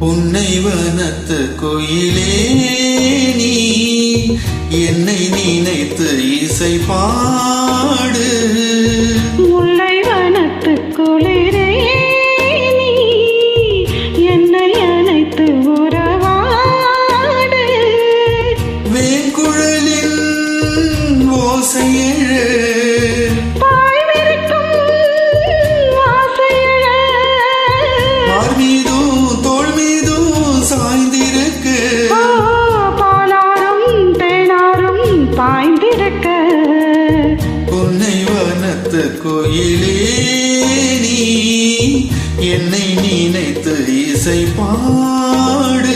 புன்னை வனத்து கோயிலே நீ என்னை நினைத்து இசை பாடு. முல்லை வனத்து குளிரே என்னை அணைத்து உறவாடு. வேங்குழலின் ஓசையழ புன்னை வனத்து கோயிலே நீ என்னை நினைத்து இசை பாடு.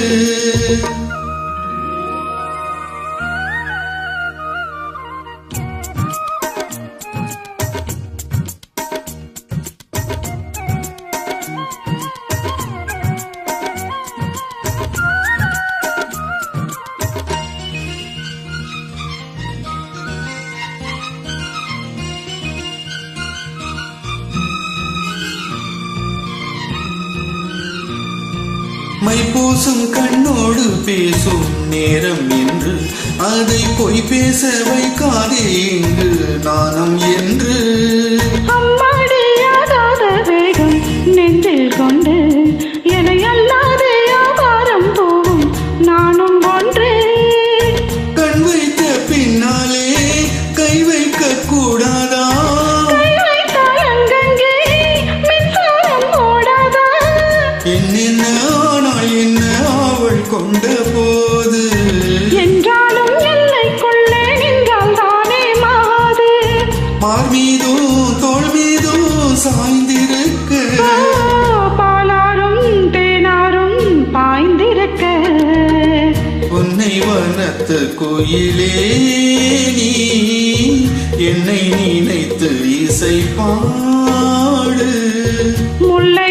மை பூசும் கண்ணோடு பேசும் நேரம் என்று அதை பொய் பேச வைக்காதே இங்கு நாணம் என்று. கொண்ட போது என்றாலும் எல்லைக்குள்ளே நின்றால் தானே மாது மார் மீதும் தோள் மீதும் சாய்ந்திருக்க. பாலாரும் தேனாரும் பாய்ந்திருக்க. உன்னை வனத்து கோயிலே நீ என்னை நினைத்து இசை பாடு. முல்லை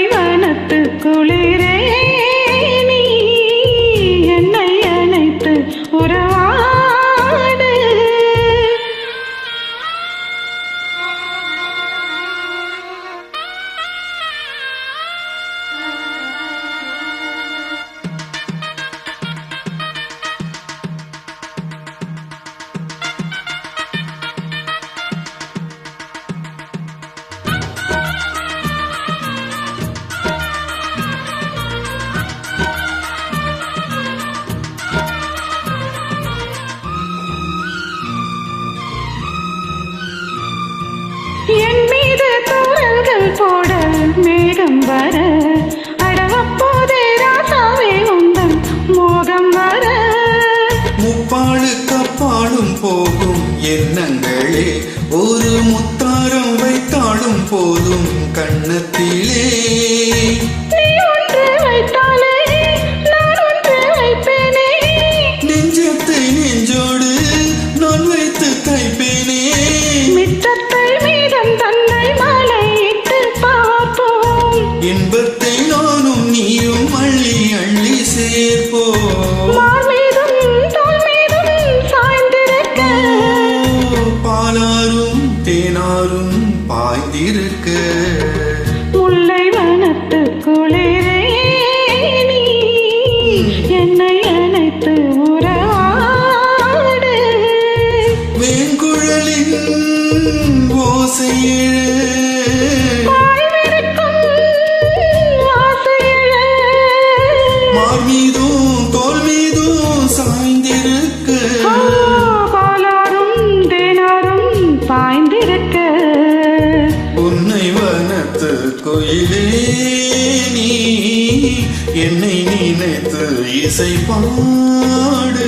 மேகம் வர அடவப்போதே ராசாவே உந்தன் மோகம் வர. முப்பாடு கப்பாடும் போகும் எண்ணங்களே ஒரு முத்தாரம் வைத்தாலும் போதும் கண்ணத்திலே பாலாரும் தேனாரும் பாய்ந்திருக்க. முல்லை வனத்து குளிரே நீ என்னை அணைத்து உறவாடு. வேங்குழலின் ஓசையிழ மீதும் தோல் மீதும் சாய்ந்திருக்க பாலாரும் தேனாரும் பாய்ந்திருக்க. உன்னை வனத்து கோயிலே நீ என்னை நினைத்து இசை பாடு.